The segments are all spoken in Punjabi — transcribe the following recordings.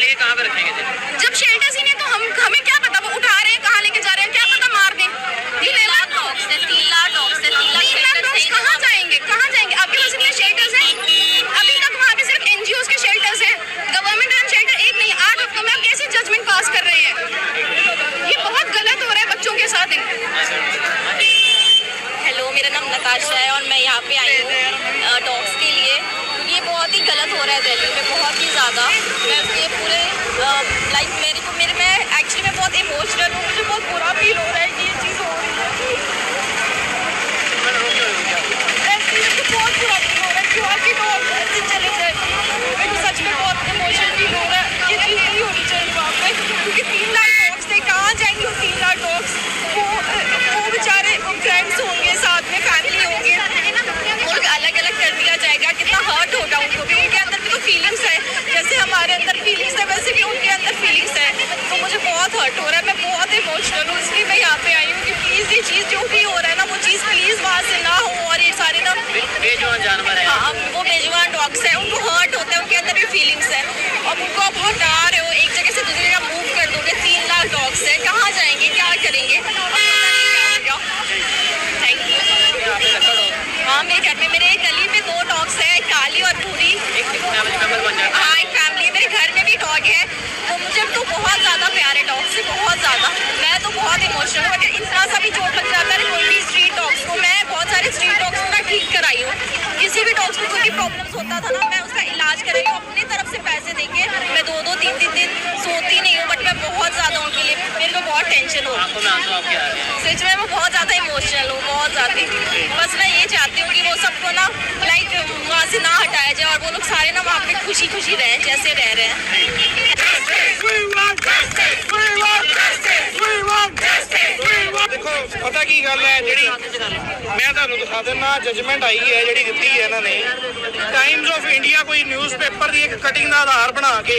लेके कहाँ पे रखेंगे फिर? जब मैं बहुत इमोशनल हूँ मुझे बहुत बुरा फील हो रहा है होता था ना मैं उसका इलाज कराई हूँ अपनी तरफ़ से पैसे देके मैं दो दो तीन तीन दिन सोती नहीं हूँ बट मैं बहुत ज़्यादा उनके लिए मेरे को बहुत टेंशन हैं। सच में मैं बहुत ज़्यादा इमोशनल हूँ बहुत ज़्यादा। बस मैं ये चाहती हूँ कि वो सबको ना लाइक वहाँ से ना हटाया जाए और वो लोग सारे ना वहाँ पे खुशी खुशी रहें जैसे रह रहे हैं। ਪਤਾ ਕੀ ਗੱਲ ਹੈ ਜਿਹੜੀ ਮੈਂ ਤੁਹਾਨੂੰ ਦਿਖਾ ਦਿੰਦਾ ਜਜਮੈਂਟ ਆਈ ਹੈ ਜਿਹੜੀ ਦਿੱਤੀ ਹੈ ਇਹਨਾਂ ਨੇ। ਟਾਈਮਜ਼ ਆਫ ਇੰਡੀਆ ਕੋਈ ਨਿਊਜ਼ਪੇਪਰ ਦੀ ਇੱਕ ਕਟਿੰਗ ਦਾ ਆਧਾਰ ਬਣਾ ਕੇ,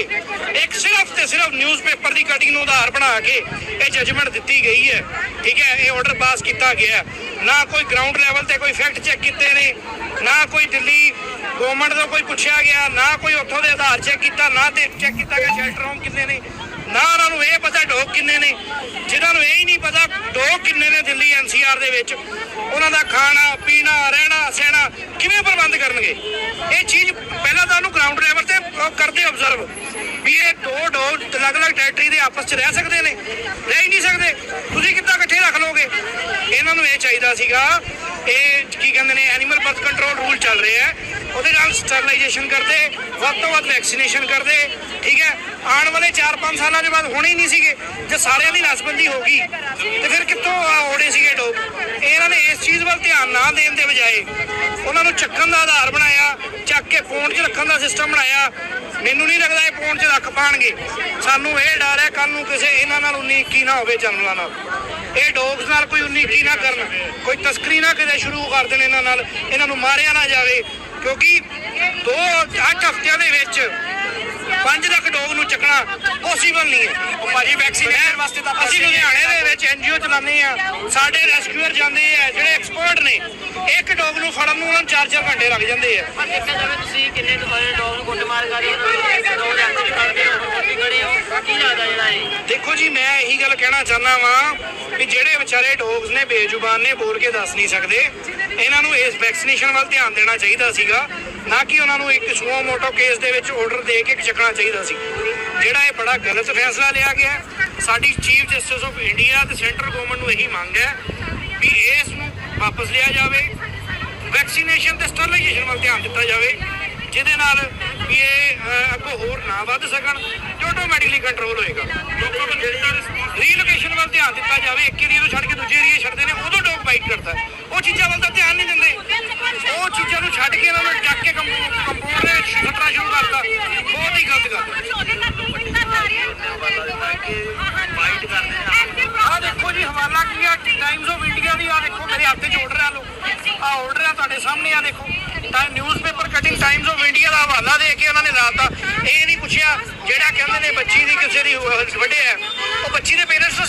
ਇੱਕ ਸਿਰਫ ਤੇ ਸਿਰਫ ਨਿਊਜ਼ਪੇਪਰ ਦੀ ਕਟਿੰਗ ਨੂੰ ਆਧਾਰ ਬਣਾ ਕੇ ਇਹ ਜਜਮੈਂਟ ਦਿੱਤੀ ਗਈ ਹੈ। ਠੀਕ ਹੈ, ਇਹ ਆਰਡਰ ਪਾਸ ਕੀਤਾ ਗਿਆ। ਨਾ ਕੋਈ ਗਰਾਊਂਡ ਲੈਵਲ ਤੇ ਕੋਈ ਫੈਕਟ ਚੈੱਕ ਕੀਤੇ ਨੇ, ਨਾ ਕੋਈ ਦਿੱਲੀ ਗਵਰਨਮੈਂਟ ਤੋਂ ਕੋਈ ਪੁੱਛਿਆ ਗਿਆ, ਨਾ ਕੋਈ ਉੱਥੋਂ ਦੇ ਆਧਾਰ ਚੈੱਕ ਕੀਤਾ, ਨਾ ਤੇ ਚੈੱਕ ਕੀਤਾ ਗਿਆ ਸ਼ੈਲਟਰ ਹੋਮ ਕਿੰਨੇ ਨੇ। ਨਾ ਉਹਨਾਂ ਨੂੰ ਇਹ ਪਤਾ ਡੋਕ ਕਿੰਨੇ ਨੇ, ਜਿਨ੍ਹਾਂ ਨੂੰ ਇਹ ਹੀ ਨਹੀਂ ਪਤਾ ਡੋਕ ਕਿੰਨੇ ਨੇ ਦਿੱਲੀ ਐਨਸੀਆਰ ਦੇ ਵਿੱਚ। ਉਹਨਾਂ ਦਾ ਖਾਣਾ, ਪੀਣਾ, ਰਹਿਣਾ, ਸਹਿਣਾ ਕਿਵੇਂ ਪ੍ਰਬੰਧ ਕਰਨਗੇ? ਇਹ ਚੀਜ਼ ਪਹਿਲਾਂ ਤਾਂ ਉਹਨੂੰ ਗਰਾਊਂਡ ਲੈਵਲ ਤੇ ਕਰਦੇ ਆਬਜ਼ਰਵ ਵੀ ਇਹ ਦੋ ਡੋਗ ਅਲੱਗ-ਅਲੱਗ ਟੈਰੀਟਰੀ ਦੇ ਆਪਸ 'ਚ ਰਹਿ ਸਕਦੇ ਨੇ। ਰਹਿ ਹੀ ਨਹੀਂ ਸਕਦੇ। ਤੁਸੀਂ ਕਿੱਦਾਂ ਇਕੱਠੇ ਰੱਖ ਲੋਗੇ ਇਹਨਾਂ ਨੂੰ ਇਹ ਚਾਹੀਦਾ ਸੀਗਾ, ਇਹ ਕੀ ਕਹਿੰਦੇ ਨੇ ਬਰਥ ਕੰਟਰੋਲ ਰੂਲ ਚੱਲ ਰਿਹਾ ਹੈ। ਉਹਦੇ ਨਾਲ ਸਟਰਲਾਈਜੇਸ਼ਨ ਕਰਦੇ, ਵੱਧ ਤੋਂ ਵੱਧ ਵੈਕਸੀਨੇਸ਼ਨ ਕਰਦੇ, ਠੀਕ ਹੈ? ਆਉਣ ਵਾਲੇ 4-5 ਸਾਲਾਂ ਦੇ ਬਾਅਦ ਹੋਣੇ ਹੀ ਨਹੀਂ ਸੀਗੇ, ਜੇ ਸਾਰਿਆਂ ਦੀ ਨਸਬੰਦੀ ਹੋ ਗਈ, ਤੇ ਫਿਰ ਕਿੱਥੋਂ ਹੋਣੇ ਸੀਗੇ ਡੋਗ ਇਹਨਾਂ ਨੇ ਇਸ ਚੀਜ਼ ਵੱਲ ਧਿਆਨ ਨਾ ਦੇਣ ਦੇ ਬਜਾਏ ਉਹਨਾਂ ਨੂੰ ਚੱਕਣ ਦਾ ਆਧਾਰ ਬਣਾਇਆ, ਚੱਕ ਕੇ ਫੋਨ 'ਚ ਰੱਖਣ ਦਾ ਸਿਸਟਮ ਬਣਾਇਆ। ਮੈਨੂੰ ਨਹੀਂ ਲੱਗਦਾ ਇਹ ਫੋਨ 'ਚ ਰੱਖ ਪਾਣਗੇ। ਸਾਨੂੰ ਇਹ ਡਰ ਹੈ ਕੱਲ ਨੂੰ ਕਿਸੇ ਇਹਨਾਂ ਨਾਲ 19 21 ਨਾ ਹੋਵੇ ਜਨਰਲਾਂ ਨਾਲ। ਇਹ ਡੌਗਸ ਨਾਲ ਕੋਈ 19 21 ਨਾ ਕਰਨ। ਕੋਈ ਤਸਕਰੀ ਨਾ ਕਿਤੇ ਸ਼ੁਰੂ ਕਰ ਦੇਣ ਇਹਨਾਂ ਨਾਲ। ਇਹਨਾਂ ਨੂੰ ਮਾਰਿਆ ਨਾ ਜਾਵੇ ਕਿਉਂਕਿ ਦੋ ਅੱਠ ਹਫ਼ਤਿਆਂ ਦੇ ਵਿੱਚ 5 ਲੱਖ ਡੌਗ ਨੂੰ ਚੱਕਣਾ ਪੋਸੀਬਲ ਨਹੀਂ ਹੈ। ਉਹ ਭਾਜੀ ਵੈਕਸੀਨੇਸ਼ਨ ਵਾਸਤੇ ਤਾਂ ਅਸੀਂ ਲੁਧਿਆਣੇ ਦੇ ਵਿੱਚ ਐਨਜੀਓ ਚਲਾਉਂਦੇ ਆ ਸਾਡੇ ਰੈਸਕਿਊਅਰ ਜਾਂਦੇ ਆ ਜਿਹੜੇ ਐਕਸਪਰਟ ਨੇ। ਇੱਕ ਡੌਗ ਨੂੰ ਫੜਨ ਨੂੰ ਉਹਨਾਂ ਨੂੰ 4-4 ਘੰਟੇ ਲੱਗ ਜਾਂਦੇ ਆ। ਪਰ ਦੇਖਿਆ ਜਾਵੇ ਤੁਸੀਂ ਕਿੰਨੇ ਦੁਬਾਰੇ ਡੌਗ ਨੂੰ ਗੁੱਟ ਮਾਰ ਕਰ ਰਹੇ ਹੋ ਦੋ ਹੱਥ ਚ ਫੜਦੇ ਹੋ ਕਾਫੀ ਖੜੇ ਹੋ ਕੀ ਲੱਗਦਾ ਜਿਹੜਾ ਇਹ? ਦੇਖੋ ਜੀ ਮੈਂ ਇਹੀ ਗੱਲ ਕਹਿਣਾ ਚਾਹੁੰਦਾ ਵਾਂ ਕਿ ਜਿਹੜੇ ਵਿਚਾਰੇ ਡੌਗਸ ਨੇ ਬੇਜ਼ੁਬਾਨ ਨੇ ਬੋਲ ਕੇ ਦੱਸ ਨਹੀਂ ਸਕਦੇ। ਇਹਨਾਂ ਨੂੰ ਇਸ ਵੈਕਸੀਨੇਸ਼ਨ ਵੱਲ ਧਿਆਨ ਦੇਣਾ ਚਾਹੀਦਾ ਸੀਗਾ। ਨਾ ਕਿ ਉਹਨਾਂ ਨੂੰ ਇੱਕ ਸੁਓ ਮੋਟੋ ਕੇਸ ਦੇ ਵਿੱਚ ਆਰਡਰ ਦੇ ਕੇ ਚੱਕਣਾ ਚਾਹੀਦਾ ਸੀ। ਜਿਹੜਾ ਇਹ ਬੜਾ ਗਲਤ ਫੈਸਲਾ ਲਿਆ ਗਿਆ। ਸਾਡੀ ਚੀਫ ਜਸਟਿਸ ਆਫ ਇੰਡੀਆ ਤੇ ਸੈਂਟਰਲ ਗਵਰਨਮੈਂਟ ਨੂੰ ਇਹੀ ਮੰਗ ਹੈ ਵੀ ਵਾਪਸ ਲਿਆ ਜਾਵੇ। ਵੈਕਸੀਨੇਸ਼ਨ ਤੇ ਸਟਰਲਾਈਜੇਸ਼ਨ ਵੱਲ ਧਿਆਨ ਦਿੱਤਾ ਜਾਵੇ, ਜਿਹਦੇ ਨਾਲ ਵੀ ਇਹ ਅੱਗੋਂ ਹੋਰ ਨਾ ਵੱਧ ਸਕਣ, ਤੇ ਆਟੋਮੈਟਿਕਲੀ ਕੰਟਰੋਲ ਹੋਏਗਾ। ਰੀਲੋਕੇਸ਼ਨ ਵੱਲ ਧਿਆਨ ਦਿੱਤਾ ਜਾਵੇ, ਇੱਕ ਏਰੀਆ ਨੂੰ ਛੱਡ ਕੇ ਦੂਜੇ ਏਰੀਆ ਛੱਡਦੇ ਨੇ, ਉਦੋਂ ਡੋਗ ਬਾਈਟ ਕਰਦਾ। ਉਹ ਚੀਜ਼ਾਂ ਵੱਲ ਤਾਂ ਧਿਆਨ ਨਹੀਂ ਦਿੰਦੇ। ਉਹ ਚੀਜ਼ਾਂ ਨੂੰ ਛੱਡ ਕੇ ਇਹਨਾਂ ਨੂੰ ਚੱਕ ਕੇ ਕੰਪਾਊਂਡ ਨੇ ਸੱਟਣਾ ਸ਼ੁਰੂ ਕਰਤਾ। ਬਹੁਤ ਹੀ ਗਲਤ ਗੱਲ ਹੈ। ਆ ਦੇਖੋ ਜੀ, ਹਵਾਲਾ ਕੀ ਆ ਟਾਈਮਜ਼ ਆਫ ਮੇਰੇ ਹੱਥ 'ਚ ਆਰਡਰ ਆ ਲੋ ਆ ਆਰਡਰ ਆ ਤੁਹਾਡੇ ਸਾਹਮਣੇ, ਆ ਦੇਖੋ। ਤਾਂ newspaper cutting Times of India ਦਾ ਹਵਾਲਾ ਦੇ ਕੇ ਉਹਨਾਂ ਨੇ ਲਾਤਾ ਇਹ ਨਹੀਂ ਪੁੱਛਿਆ ਜਿਹੜਾ ਕਹਿੰਦੇ ਨੇ ਬੱਚੀ ਦੀ ਕਿਸੇ ਦੀ ਵੱਡੇ ਹੈ। ਉਹ ਬੱਚੀ ਦੇ ਪੇਰੈਂਟਸ ਤੋਂ